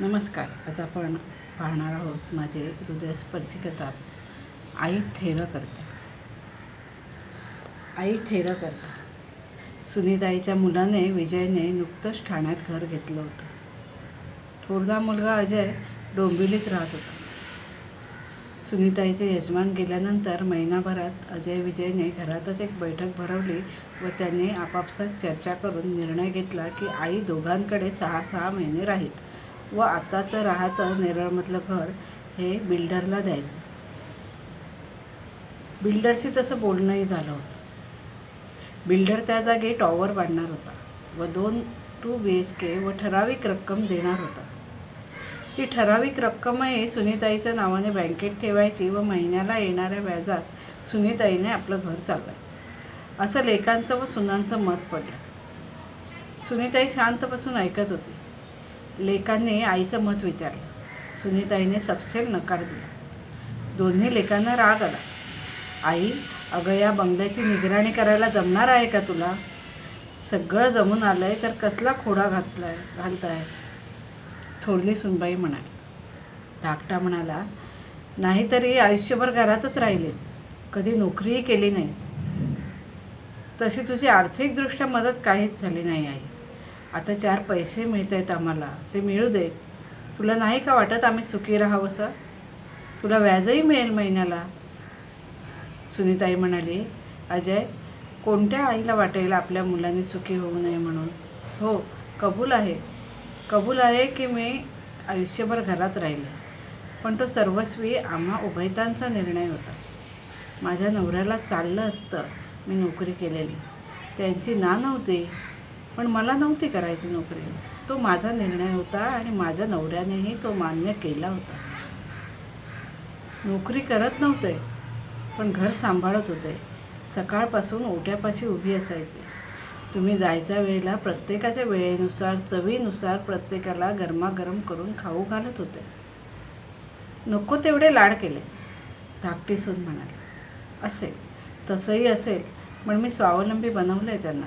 नमस्कार. आज आपण पाहणार आहोत माझे हृदयस्पर्शी कथा आई थेरं करते. आई थेरं करता. सुनीताईच्या मुलाने विजयने नुकतंच ठाण्यात घर घेतलं होतं. थोरदा मुलगा अजय डोंबिवलीत राहत होता. सुनीताईचे यजमान गेल्यानंतर महिनाभरात अजय विजयने घरातच एक बैठक भरवली व त्यांनी आपापसात चर्चा करून निर्णय घेतला की आई दोघांकडे सहा सहा महिने राहील. व आताचं राहतं नेरळमधलं घर हे बिल्डरला द्यायचं. बिल्डरशी तसं बोलणंही झालं होतं. बिल्डर त्या जागी टॉवर बांधणार होता व दोन टू बी एच के व ठराविक रक्कम देणार होता. ती ठराविक रक्कमही सुनीताईच्या नावाने बँकेत ठेवायची व महिन्याला येणाऱ्या व्याजात सुनीताईने आपलं घर चालवायचं. असं लेकांचं व सुनांचं मत पडलं. सुनीताई शांत बसून ऐकत होती. लेकांनी आईचं मत विचारलं. सुनीताईने सपशेल नकार दिला. दोन्ही लेकांना राग आला. आई अगं या बंगल्याची निगराणी करायला जमणार आहे का तुला? सगळं जमून आलं आहे तर कसला खोडा घातलाय घालताय? थोरली सुनबाई म्हणाली. धाकटा म्हणाला नाहीतरी आयुष्यभर घरातच राहिलीस. कधी नोकरीही केली नाहीस. तशी तुझी आर्थिकदृष्ट्या मदत काहीच झाली नाही आई. आता चार पैसे मिळत आहेत आम्हाला. ते मिळू देत. तुला नाही का वाटत आम्ही सुखी राहावंसं तुला व्याजही मिळेल महिन्याला. सुनीताई म्हणाली अजय कोणत्या आईला वाटेल आपल्या मुलांनी सुखी होऊ नये म्हणून? हो कबूल आहे. कबूल आहे की मी आयुष्यभर घरात राहिले. पण तो सर्वस्वी आम्हा उभयतांचा निर्णय होता. माझ्या नवऱ्याला चाललं असतं. मी नोकरी केलेली. त्यांची ना नव्हती. पण मला नव्हती करायची नोकरी. तो माझा निर्णय होता आणि माझ्या नवऱ्यानेही तो मान्य केला होता. नोकरी करत नव्हते पण घर सांभाळत होते. सकाळपासून ओट्यापाशी उभी असायची. तुम्ही जायच्या वेळेला प्रत्येकाच्या वेळेनुसार चवीनुसार प्रत्येकाला गरमागरम करून खाऊ घालत होते. नको तेवढे लाड केले धाकटी सून म्हणाली. असेल तसंही असेल पण मी स्वावलंबी बनवलं आहे त्यांना.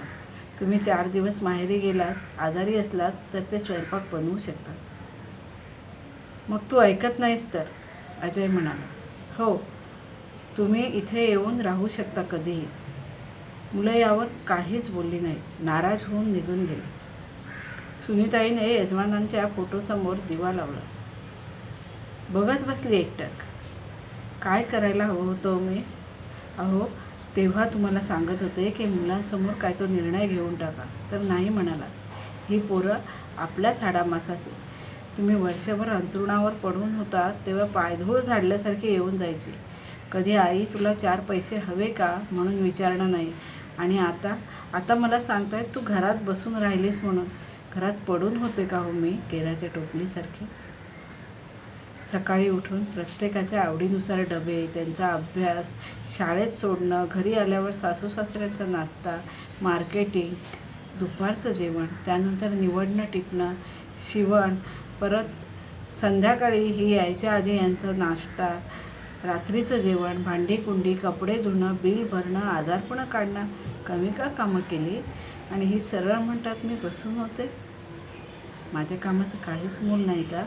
तुम्ही चार दिवस माहेरी गेलात आजारी असलात तर ते स्वयंपाक बनवू शकतात मग तू ऐकत नाहीस तर? अजय म्हणाला. हो तुम्ही इथे येऊन राहू शकता कधीही. मुलं यावर काहीच बोलली नाहीत. नाराज होऊन निघून गेली. सुनीताईने यजमानांच्या फोटोसमोर दिवा लावला. बघत बसली एकटक. काय करायला हवं होतं मी अहो तेव्हा तुम्हाला सांगत होते की मुलांसमोर काय तो निर्णय घेऊन टाका. तर नाही म्हणाला. ही पोरं आपल्याच हाडामासाचे. तुम्ही वर्षभर अंथरुणावर पडून होता तेव्हा पायधूळ झाडल्यासारखी येऊन जायची. कधी आई तुला चार पैसे हवे का म्हणून विचारणं नाही. आणि आता आता मला सांगतायत तू घरात बसून राहिलीस म्हणून. घरात पडून होते का हो मी? केराच्या टोपलीसारखी. सकाळी उठून प्रत्येकाच्या आवडीनुसार डबे त्यांचा अभ्यास शाळेत सोडणं घरी आल्यावर सासू सासऱ्यांचा नाश्ता मार्केटिंग दुपारचं जेवण त्यानंतर निवडणं टिपणं शिवण परत संध्याकाळी ही यायच्या आधी यांचा नाश्ता रात्रीचं जेवण भांडी कुंडी कपडे धुणं बिल भरणं आजारपणं काढणं कमी का कामं केली? आणि ही सरळ म्हणतात मी बसून होते. माझ्या कामाचं काहीच मूल नाही का?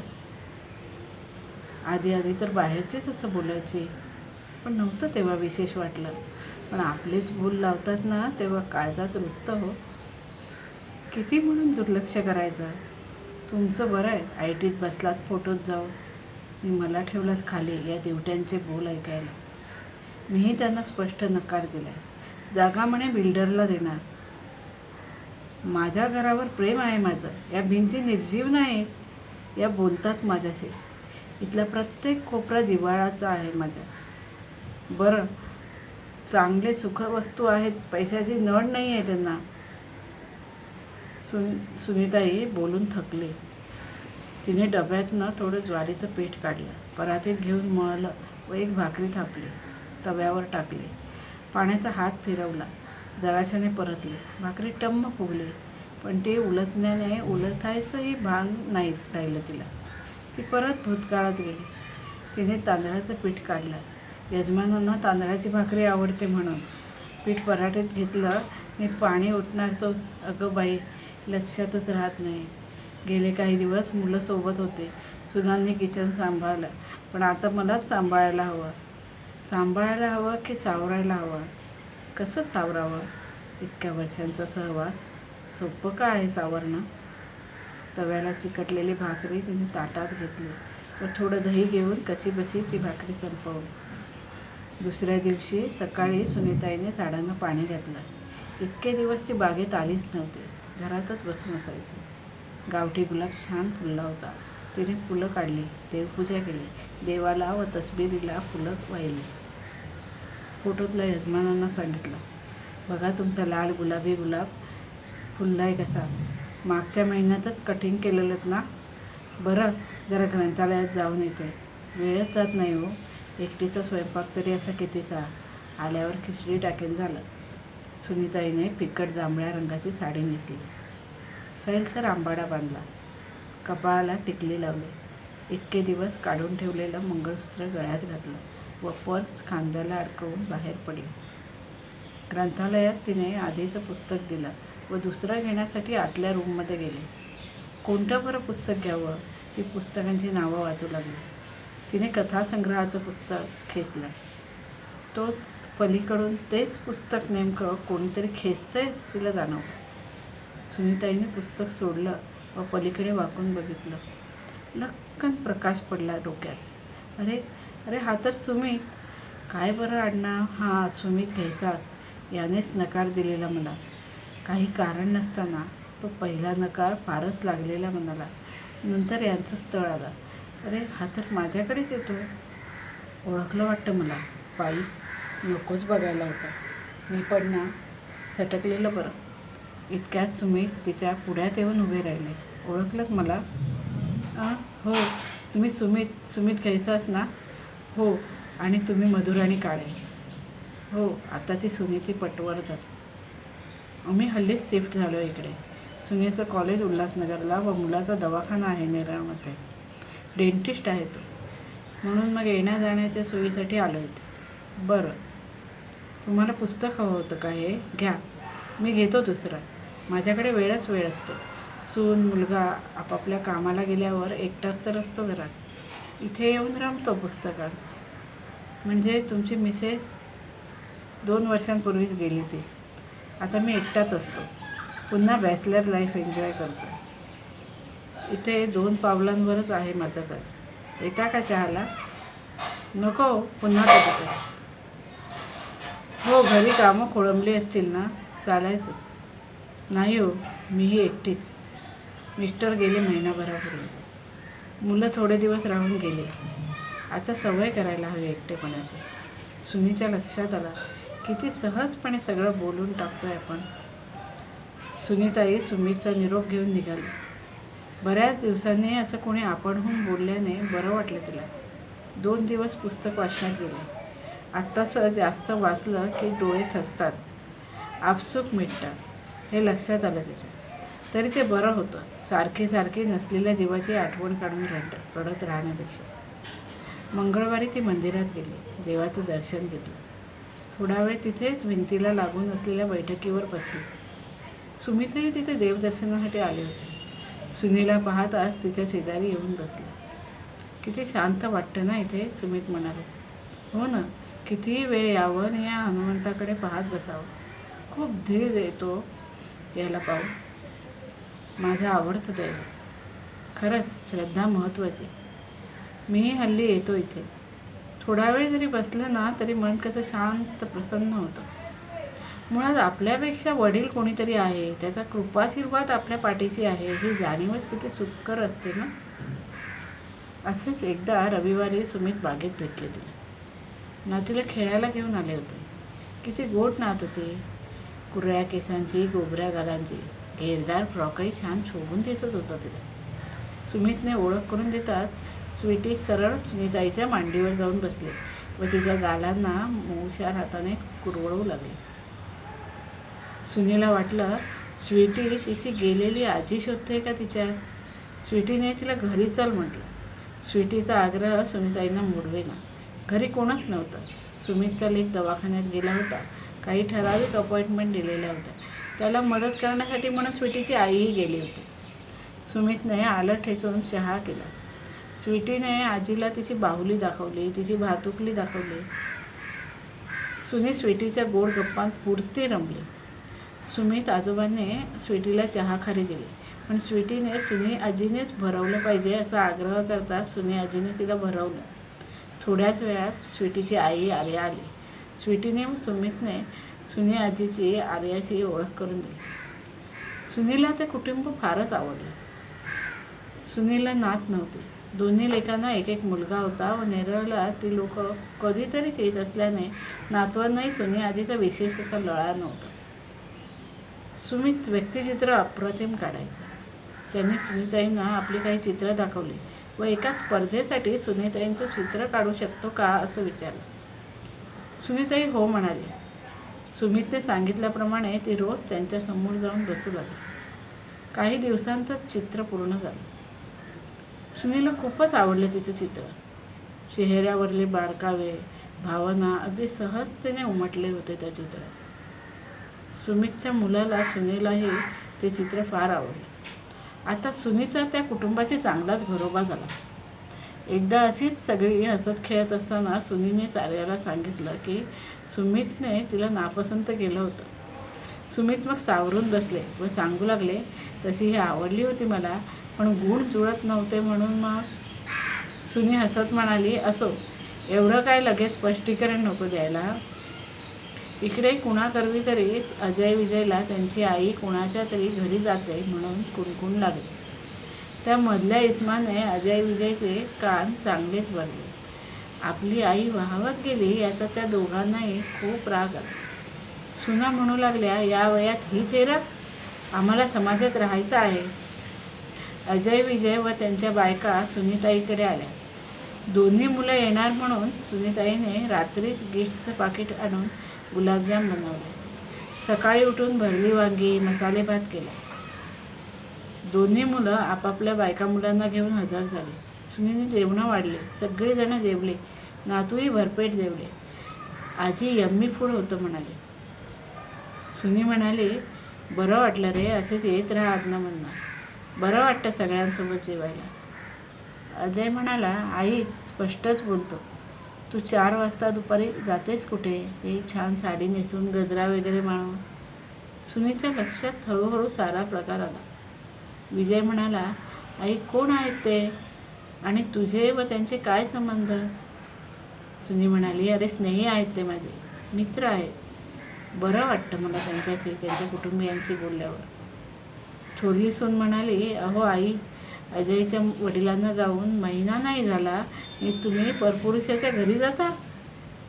आधी आधी तर बाहेरचेच असं बोलायची. पण नव्हतं तेव्हा विशेष वाटलं. पण आपलेच भूल लावतात ना तेव्हा काळजात रुततं हो. किती म्हणून दुर्लक्ष करायचं? तुमचं बरं आहे आय टीत बसलात फोटोत जाऊ. मी मला ठेवलात खाली या दिवट्यांचे बोल ऐकायला. मीही त्यांना स्पष्ट नकार दिला. जागा म्हणे बिल्डरला देणार. माझ्या घरावर प्रेम आहे माझं. या भिंती निर्जीव नाहीत. या बोलतात माझ्याशी. इथला प्रत्येक कोपरा जिव्हाळाचा आहे माझ्या बरं चांगले सुखवस्तू आहेत पैशाची नड नाही आहे त्यांना. सुन सुनीताई बोलून थकले. तिने डब्यातनं थोडं ज्वारीचं पीठ काढलं. परातीत घेऊन मळलं व एक भाकरी थापली. तव्यावर टाकली. पाण्याचा हात फिरवला. जराशाने परतले. भाकरी टम्म फुगली. पण ते उलटण्याने उलटायचंही भान नाही राहिलं तिला. ती परत भूतकाळात गेली. तिने तांदळाचं पीठ काढलं. यजमानांना तांदळाची भाकरी आवडते म्हणून पीठ पराठीत घेतलं. आणि पाणी उठणार तोच अगं बाई लक्षातच राहत नाही. गेले काही दिवस मुलं सोबत होते. सुनांनी किचन सांभाळलं. पण आता मलाच सांभाळायला हवं. सांभाळायला हवं की सावरायला हवं? कसं सावरावं? इतक्या वर्षांचा सहवास? सोपं का आहे सावरणं? तव्याला चिकटलेली भाकरी तिने ताटात घेतली. व थोडं दही घेऊन कशीबशी ती भाकरी संपवली दुसऱ्या दिवशी सकाळी सुनीताईने झाडांना पाणी घातलं. इतके दिवस ती बागेत आलीच नव्हती. घरातच बसून असायची. गावठी गुलाब छान फुलला होता. तिने फुलं काढली. देवपूजा केली. देवाला व तस्बिरीला फुलं वाहिली. फोटोतल्या यजमानांना सांगितलं बघा तुमचा लाल गुलाबी गुलाब फुललाय कसा. मागच्या महिन्यातच कटिंग केलेलं ना? बरं जरा ग्रंथालयात जाऊन येते. वेळच जात नाही हो. एकटीचा स्वयंपाक तरी असा कितीचा? आल्यावर खिचडी टाकेन झालं. सुनीताईने फिकट जांभळ्या रंगाची साडी नेसली. सैलसर आंबाडा बांधला. कपाळाला टिकली लावली. इतके दिवस काढून ठेवलेलं मंगळसूत्र गळ्यात घातलं. व पर्स खांद्याला अडकवून बाहेर पडली. ग्रंथालयात तिने आधीचं पुस्तक दिलं. व दुसरा घेण्यासाठी आतल्या रूममध्ये गेले. कोणतं बरं पुस्तक घ्यावं? ती पुस्तकांची नावं वाचू लागली. तिने कथासंग्रहाचं पुस्तक खेचलं. तोच पलीकडून तेच पुस्तक नेमकं कोणीतरी खेचतंयच तिला जाणवलं. सुनीताईने पुस्तक सोडलं व पलीकडे वाकून बघितलं. लक्कन प्रकाश पडला डोक्यात. अरे अरे हा तर सुमित. काय बरं आडनाव? हा सुमित घ्यायचाच. यानेच नकार दिलेला मला. काही कारण नसताना तो पहिला नकार फारच लागलेला मनाला. नंतर यांचं स्थळ आलं. अरे हा तर माझ्याकडेच येतो. ओळखलं वाटतं मला. बाई नकोच बघायला होता. मी पण ना सटकलेलं बरं. इतक्यात सुमित तिच्या पुढ्यात येऊन उभे राहिले. ओळखलं मला? आ, हो. तुम्ही सुमित सुमित घ्यायचाच ना? हो. आणि तुम्ही मधुराणी काळे. हो. आताची सुनीती पटवर्धन. आम्ही हल्लीच शिफ्ट झालो इकडे. सुनेचं कॉलेज उल्हासनगरला व मुलाचा दवाखाना आहे नेरळमध्ये. डेंटिस्ट आहे तो. म्हणून मग येण्या जाण्याच्या सोयीसाठी आलो इथे. बरं. तुम्हाला पुस्तक हवं होतं का हे? घ्या. मी घेतो दुसरं. माझ्याकडे वेळच वेळ असतो. सून मुलगा आपापल्या कामाला गेल्यावर एकटाच तर असतो घरात. इथे येऊन रमतो पुस्तकात. म्हणजे तुमची मिसेस? दोन वर्षांपूर्वीच गेली ती. आता मी एकटाच असतो. पुन्हा बॅचलर लाईफ एन्जॉय करतो. इथे दोन पावलांवरच आहे माझं घर. येता का चहाला? नको पुन्हा कधी हो घरी कामं खोळंबली असतील ना? चालायचंच. नाही हो मीही एकटीच. मिस्टर गेले महिनाभरापूर्वी. मुलं थोडे दिवस राहून गेले. आता सवय करायला हवी एकटेपणाची. सुनीच्या लक्षात आला. किती सहजपणे सगळं बोलून टाकतोय आपण. सुनीताई सुमीचा निरोप घेऊन निघाली. बऱ्याच दिवसांनी असं कोणी आपणहून बोलल्याने बरं वाटलं तिला. दोन दिवस पुस्तक वाचण्यात गेले. आत्तासं जास्त वाचलं की डोळे थकतात. आपसूक मिटतात. हे लक्षात आलं तिच्या. तरी ते बरं होतं. सारखी सारखी नसलेल्या जीवाची आठवण काढून रड रडत राहण्यापेक्षा. मंगळवारी ती मंदिरात गेली. देवाचं दर्शन घेतलं. थोडा वेळ तिथेच भिंतीला लागून असलेल्या बैठकीवर बसली. सुमितही तिथे देवदर्शनासाठी आले होते. सुनीला पाहताच तिच्या शेजारी येऊन बसले. किती शांत वाटतं ना इथे सुमित म्हणाले. हो ना कितीही वेळ यावं आणि या हनुमंताकडे पाहत बसावं. खूप धीर येतो याला पाहू माझं आवडतं दैवत. खरंच श्रद्धा महत्त्वाची. मीही हल्ली येतो इथे. थोडा वेळ जरी बसलं ना तरी मन कसं शांत प्रसन्न होतं. मुळात आपल्यापेक्षा वडील कोणीतरी आहे त्याचा कृपाशीर्वाद आपल्या पाठीशी आहे ही जाणीवच किती सुखकर असते ना? असेच एकदा रविवारी सुमित बागेत भेटले तिला. नातीला खेळायला घेऊन आले होते. किती गोड नात होते. कुर्या केसांची गोबऱ्या गालांची. घेरदार फ्रॉकही छान शोभून दिसत होता तिला. सुमितने ओळख करून देताच स्वीटी सरळ सुनीताईच्या मांडीवर जाऊन बसले व तिच्या गालांना मऊशार हाताने कुरवळू लागले. सुनीला वाटलं स्वीटी तिची गेलेली आजी शोधते का तिच्या? स्वीटीने तिला घरी चल म्हटलं. स्वीटीचा आग्रह सुनीताईंना मोडवेना. घरी कोणच नव्हतं. सुमितचा लेख दवाखान्यात गेला होता. काही ठराविक अपॉइंटमेंट दिलेल्या होत्या. त्याला मदत करण्यासाठी म्हणून स्वीटीची आईही गेली होती. सुमितने आलं ठेचून चहा केला. स्वीटीने आजीला तिची बाहुली दाखवली तिची भातुकली दाखवली. सुनी स्वीटीच्या गोड गप्पांत पुरती रमली. सुमित आजोबांनी स्वीटीला चहा खारी दिली. पण स्वीटीने सुनी आजीनेच भरवलं पाहिजे असा आग्रह करतात सुनी आजीने तिला भरवलं. थोड्याच वेळात स्वीटीची आई आर्या आली. स्वीटीने व सुमितने सुनी आजीची आर्याशी ओळख करून दिली. सुनीला ते कुटुंब फारच आवडलं. सुनीला नात नव्हती. दोन्ही लेकांना एक एक मुलगा होता व नेरळला ती लोक कधीतरीच येत असल्याने नातवांनाही सुनी आधीचा विशेष असा लळा नव्हता. सुमित व्यक्तिचित्र अप्रतिम काढायचं. त्यांनी सुनीताईंना आपली काही चित्र दाखवली व एका स्पर्धेसाठी सुनीताईंचं चित्र काढू शकतो का असं विचारलं. सुनीताई हो म्हणाली. सुमितने सांगितल्याप्रमाणे ती रोज त्यांच्यासमोर जाऊन बसू लागली. काही दिवसांतच चित्र पूर्ण झालं. सुनीला खूपच आवडलं तिचं चित्र. चेहऱ्यावरले बारकावे भावना अगदी सहजतेने उमटले होते त्या चित्रात सुमितच्या मुलाला सुनीलाही ते चित्र फार आवडले. आता सुनीचा त्या कुटुंबाशी चांगलाच घरोबा झाला. एकदा अशीच सगळी हसत खेळत असताना सुनीने सार्याला सांगितलं की सुमितने तिला नापसंत केलं होतं. सुमित मग सावरून बसले व सांगू लागले तशी ही आवडली होती मला पण गुण जुळत नव्हते म्हणून मग सुनी हसत म्हणाली असो एवढं काय लगेच स्पष्टीकरण नको द्यायला. इकडे कुणाकरवी तरी अजय विजयला त्यांची आई कुणाच्या तरी घरी जाते म्हणून कुणकुण लागली. त्या मधल्या इस्माने अजय विजयचे कान चांगलेच भरले. आपली आई वाहवत गेली याचा त्या दोघांनाही खूप राग आला. सुना म्हणू लागल्या या वयात ही थेरा आम्हाला समाजात राहायचं आहे. अजय विजय व त्यांच्या बायका सुनीताईकडे आल्या. दोन्ही मुलं येणार म्हणून सुनीताईने रात्रीच गिफ्टचं पाकिट आणून गुलाबजाम बनवले. सकाळी उठून भरली वांगी मसाले भात केला. दोन्ही मुलं आपापल्या बायका मुलांना घेऊन हजर झाली. सुनीने जेवणं वाढले. सगळेजणं जेवले. नातूही भरपेट जेवले. आजी यम्मी फूड होतं म्हणाले. सुनी म्हणाली बरं वाटलं रे असेच येत राहा आज्ञा म्हणणार बरं वाटतं सगळ्यांसोबत जेवायला. अजय म्हणाला आई स्पष्टच बोलतो. तू चार वाजता दुपारी जातेस कुठे? ते छान साडी नेसून गजरा वगैरे माळून. सुनीच्या लक्षात हळूहळू सारा प्रकार आला. विजय म्हणाला आई कोण आहेत ते? आणि तुझे व त्यांचे काय संबंध? सुनी म्हणाली अरे स्नेही आहेत ते माझे. मित्र आहेत. बरं वाटतं मला त्यांच्याशी त्यांच्या कुटुंबियांशी बोलल्यावर. थोरली सून म्हणाली अहो आई अजयच्या वडिलांना जाऊन महिना नाही झाला आणि तुम्ही परपुरुषाच्या घरी जाता?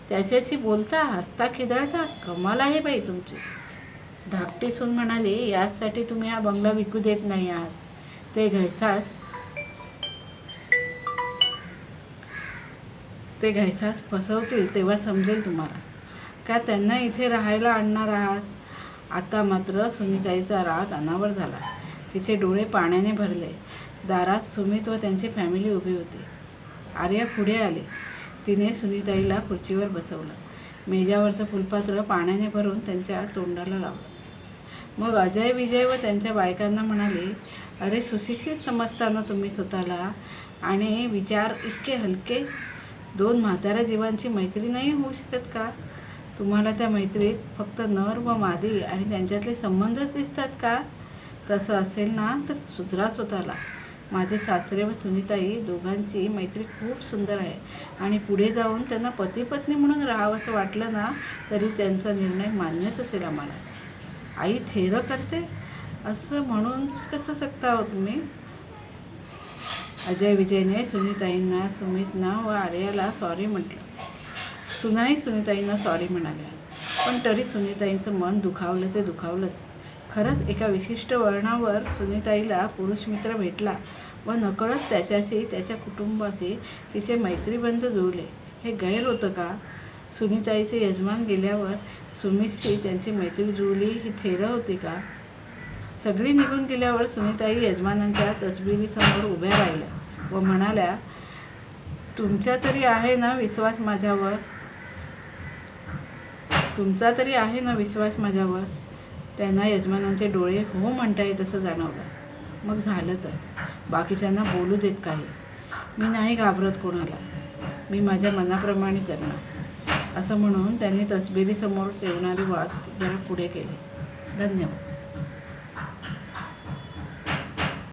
त्याच्याशी बोलता हसता खिदळता? कमाल आहे बाई तुमची. धाकटी सून म्हणाली याचसाठी तुम्ही हा बंगला विकू देत नाही आहात. ते घैसास ते घैसास फसवतील तेव्हा समजेल तुम्हाला. का त्यांना इथे राहायला आणणार आहात? आता मात्र सुनीताईचा राग अनावर झाला. तिचे डोळे पाण्याने भरले. दारात सुमित व त्यांची फॅमिली उभी होती. आर्या पुढे आले. तिने सुनीताईला खुर्चीवर बसवलं. मेजावरचं फुलपात्र पाण्याने भरून त्यांच्या तोंडाला लावलं. मग अजय विजय व त्यांच्या बायकांना म्हणाले अरे सुशिक्षित समजता ना तुम्ही स्वतःला आणि विचार इतके हलके? दोन म्हाताऱ्या जीवांची मैत्री नाही होऊ शकत का? तुम्हाला त्या मैत्रीत फक्त नर व मादी आणि त्यांच्यातले संबंधच दिसतात का? तसं असेल ना तर सुधरा स्वतःला. माझे सासरे व सुनीताई दोघांची मैत्री खूप सुंदर आहे. आणि पुढे जाऊन त्यांना पती पत्नी म्हणून राहावंसं वाटलं ना तरी त्यांचा निर्णय मान्यच असेल आम्हाला. आई थेरं करते? असं म्हणून कसं शकता हो तुम्ही? अजय विजयने सुनीताईंना सुमितना व आर्याला सॉरी म्हटलं. सुनाई सुनीताईंना सॉरी म्हणाल्या. पण तरी सुनीताईंचं मन दुखावलं ते दुखावलंच. खरंच एका विशिष्ट वळणावर सुनीताईला पुरुष मित्र भेटला व नकळत त्याच्याशी त्याच्या कुटुंबाशी तिचे मैत्रीबंध जुळले. हे गैर होतं का? सुनीताईचे यजमान गेल्यावर सुमितशी त्यांची मैत्री जुळली ही थेरं होती का? सगळी निघून गेल्यावर सुनीताई यजमानांच्या तसबिरीसमोर उभ्या राहिल्या व म्हणाल्या तुमच्या तरी आहे ना विश्वास माझ्यावर? तुमचा तरी आहे ना विश्वास माझ्यावर? त्यांना यजमानांचे डोळे हो म्हणता तसं जाणवलं. मग झालं तर? बाकीच्यांना बोलू देत काही? मी नाही घाबरत कोणाला. मी माझ्या मनाप्रमाणे जगणार असं म्हणून त्यांनी तसबिरीसमोर ठेवणारी वाद जरा पुढे केली. धन्यवाद.